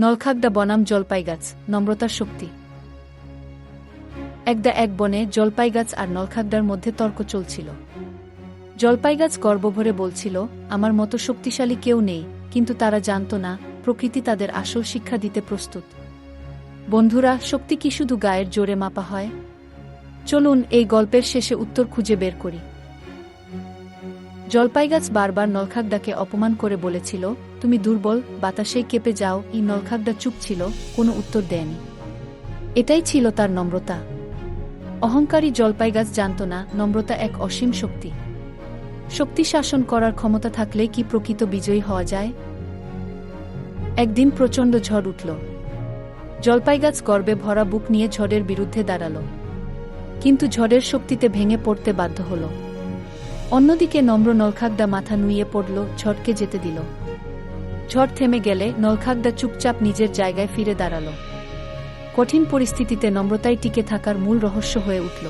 নলখাগদা বনাম জলপাই গাছ নম্রতার শক্তি। একদা এক বনে জলপাই গাছ আর নলখাগদার মধ্যে তর্ক চলছিল। জলপাই গাছ গর্বভরে বলছিল, আমার মতো শক্তিশালী কেউ নেই, কিন্তু তারা জানত না, প্রকৃতি তাদের আসল শিক্ষা দিতে প্রস্তুত। বন্ধুরা, শক্তি কি শুধু গায়ের জোরে মাপা হয়? চলুন এই গল্পের শেষে উত্তর খুঁজে বের করি। জলপাই গাছ বারবার নলখাগদাকে অপমান করে বলেছিল, তুমি দুর্বল, বাতাসেই কেঁপে যাও, এই নলখাগদা চুপ ছিল, কোনো উত্তর দেয়নি। এটাই ছিল তার নম্রতা। অহংকারী জলপাই গাছ জানত না, নম্রতা এক অসীম শক্তি। শক্তি শাসন করার ক্ষমতা থাকলে কি প্রকৃত বিজয়ী হওয়া যায়? একদিন প্রচণ্ড ঝড় উঠল। জলপাই গাছ গর্বে ভরা বুক নিয়ে ঝড়ের বিরুদ্ধে দাঁড়াল। কিন্তু ঝড়ের শক্তিতে ভেঙে পড়তে বাধ্য হল। অন্যদিকে নম্র নলখাগদা মাথা নুইয়ে পড়ল, ঝড়কে যেতে দিল। ঝড় থেমে গেলে নলখাগদা চুপচাপ নিজের জায়গায় ফিরে দাঁড়াল। কঠিন পরিস্থিতিতে নম্রতায় টিকে থাকার মূল রহস্য হয়ে উঠল।